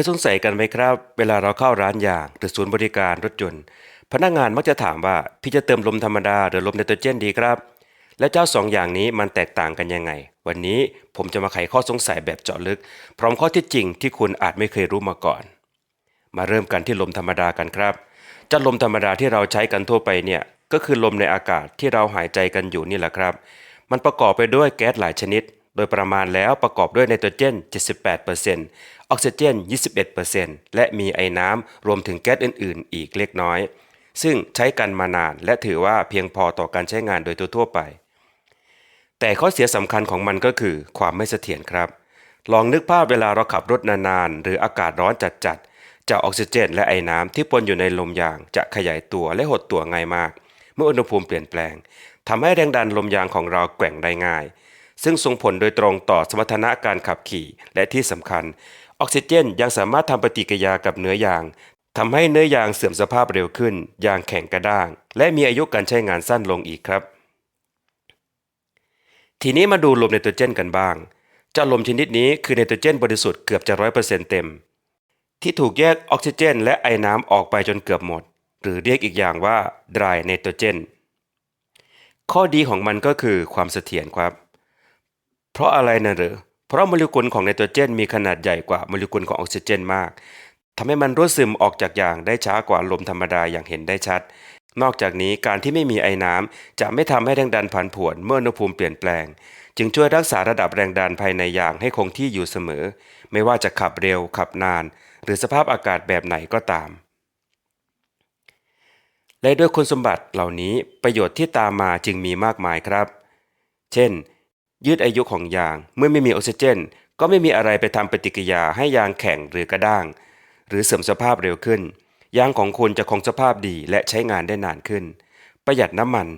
ยสงสัยกันไหมครับ เวลาเราเข้าร้านยางหรือศูนย์บริการรถยนต์ พนักงานมักจะถามว่าพี่จะเติมลมธรรมดาหรือลมไนโตรเจนดีครับ และเจ้าสองอย่างนี้มันแตกต่างกันยังไง วันนี้ผมจะมาไขข้อสงสัยแบบเจาะลึก พร้อมข้อที่จริงที่คุณอาจไม่เคยรู้มาก่อน มาเริ่มกันที่ลมธรรมดากันครับเจ้าลมธรรมดาที่เราใช้กันทั่วไปเนี่ยก็คือลมในอากาศที่เราหายใจกันอยู่นี่แหละครับ มันประกอบไปด้วยแก๊สหลายชนิด โดยประมาณแล้วประกอบด้วยไนโตรเจน 78%ออกซิเจน 21%และมีไอน้ำรวมถึงแก๊สอื่น ๆ อีกเล็กน้อย ซึ่งใช้กันมานานและถือว่าเพียงพอต่อการใช้งานโดยทั่วๆไป แต่ข้อเสียสำคัญของมันก็คือความไม่เสถียรครับ ลองนึกภาพเวลาเราขับรถนาน ๆ หรืออากาศร้อนจัด ๆจากออกซิเจน และไอน้ำที่ปนอยู่ในลมยางจะขยายตัวและหดตัวง่ายมาก เมื่ออุณหภูมิเปลี่ยนแปลงทำให้แรงดันลมยางของเราแกว่งได้ง่าย ซึ่งส่งผลโดยตรงต่อสมรรถนะการขับขี่ และที่สำคัญ ออกซิเจนยังสามารถทำปฏิกิริยากับเนื้อยางทำให้เนื้อยางเสื่อมสภาพเร็วขึ้น ยางแข็งกระด้าง และมีอายุการใช้งานสั้นลงอีกครับ ทีนี้มาดูลมไนโตรเจนกันบ้าง เจ้าลมชนิดนี้คือไนโตรเจนบริสุทธิ์เกือบจะร้อยเปอร์เซ็นต์เต็ม ที่ถูกแยกออกซิเจน และไอน้ำออกไปจนเกือบหมด หรือเรียกอีกอย่างว่า dry nitrogen ข้อดีของมันก็คือความเสถียรครับ เพราะอะไรนะหรือ เพราะโมเลกุลของไนโตรเจนมีขนาดใหญ่กว่าโมเลกุลของออกซิเจนมากทำให้มันรั่วซึมออกจากยางได้ช้ากว่าลมธรรมดาอย่างเห็นได้ชัด นอกจากนี้การที่ไม่มีไอ้น้ำจะไม่ทำให้แรงดันผันผวนเมื่ออุณหภูมิเปลี่ยนแปลง จึงช่วยรักษาระดับแรงดันภายในยางให้คงที่อยู่เสมอ ไม่ว่าจะขับเร็วขับนาน หรือสภาพอากาศแบบไหนก็ตาม และด้วยคุณสมบัติเหล่านี้ประโยชน์ที่ตามมาจึงมีมากมายครับ เช่น ยืดอายุของยาง เมื่อไม่มีออกซิเจน ก็ไม่มีอะไรไปทำปฏิกิริยาให้ยางแข็งหรือกระด้าง หรือเสื่อมสภาพเร็วขึ้น ยางของคุณจะคงสภาพดีและใช้งานได้นานขึ้น ประหยัดน้ำมัน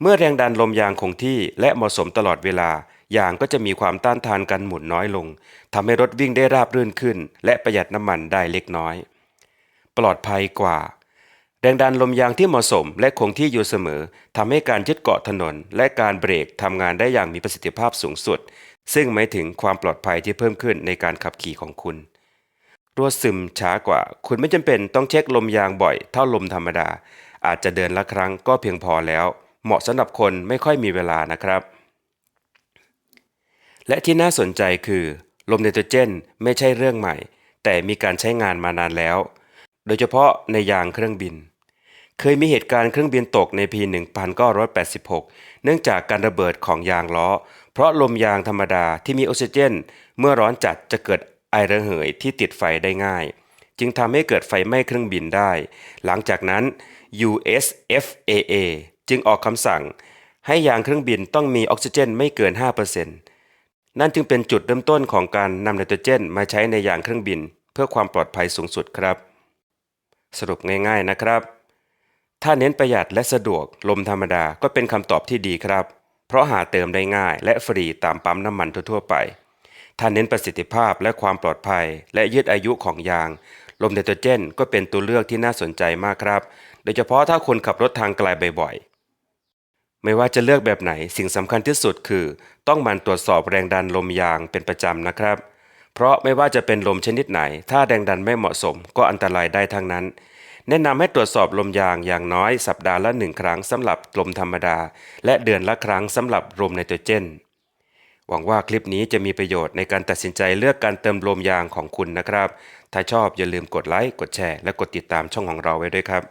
เมื่อแรงดันลมยางคงที่และเหมาะสมตลอดเวลา ยางก็จะมีความต้านทานกันหมุนน้อยลงทำให้รถวิ่งได้ราบรื่นขึ้น และประหยัดน้ำมันได้เล็กน้อย ปลอดภัยกว่า แรงดันลมยางที่เหมาะสมและคงที่อยู่เสมอทำให้การยึดเกาะถนน และการเบรกทำงานได้อย่างมีประสิทธิภาพสูงสุด ซึ่งหมายถึงความปลอดภัยที่เพิ่มขึ้นในการขับขี่ของคุณรั่วซึมช้ากว่า คุณไม่จำเป็นต้องเช็คลมยางบ่อยเท่าลมธรรมดา อาจจะเดินละครั้งก็เพียงพอแล้ว เหมาะสำหรับคนไม่ค่อยมีเวลานะครับ และที่น่าสนใจคือ ลมไนโตรเจนไม่ใช่เรื่องใหม่ แต่มีการใช้งานมานานแล้ว โดยเฉพาะในยางเครื่องบิน เคยมีเหตุการณ์เครื่องบินตกในปี 1986 เนื่องจากการระเบิดของยางล้อ เพราะลมยางธรรมดาที่มีออกซิเจน เมื่อร้อนจัดจะเกิดไอระเหยที่ติดไฟได้ง่าย จึงทำให้เกิดไฟไหม้เครื่องบินได้ หลังจากนั้น US FAA จึงออกคำสั่ง ให้ยางเครื่องบินต้องมีออกซิเจนไม่เกิน 5%นั่นจึงเป็นจุดเริ่มต้นของการนำไนโตรเจน มาใช้ในยางเครื่องบิน เพื่อความปลอดภัยสูงสุดครับ สรุปง่ายๆนะครับ ถ้าเน้นประหยัดและสะดวกลมธรรมดาก็เป็นคำตอบที่ดีครับ เพราะหาเติมได้ง่ายและฟรีตามปั๊มน้ำมันทั่วๆไป ถ้าเน้นประสิทธิภาพและความปลอดภัย และยืดอายุของยาง ลมไนโตรเจนก็เป็นตัวเลือกที่น่าสนใจมากครับ โดยเฉพาะถ้าคนขับรถทางไกลบ่อยๆ ไม่ว่าจะเลือกแบบไหนสิ่งสำคัญที่สุดคือ ต้องมันตรวจสอบแรงดันลมยางเป็นประจำนะครับ เพราะไม่ว่าจะเป็นลมชนิดไหน ถ้าแรงดันไม่เหมาะสม ก็อันตรายได้ทั้งนั้น แนะนำให้ตรวจสอบลมยางอย่างน้อยสัปดาห์ละหนึ่งครั้งสำหรับลมธรรมดา และเดือนละครั้งสำหรับลมไนโตรเจน หวังว่าคลิปนี้จะมีประโยชน์ในการตัดสินใจเลือกการเติมลมยางของคุณนะครับ ถ้าชอบอย่าลืมกดไลค์กดแชร์และกดติดตามช่องของเราไว้ด้วยครับ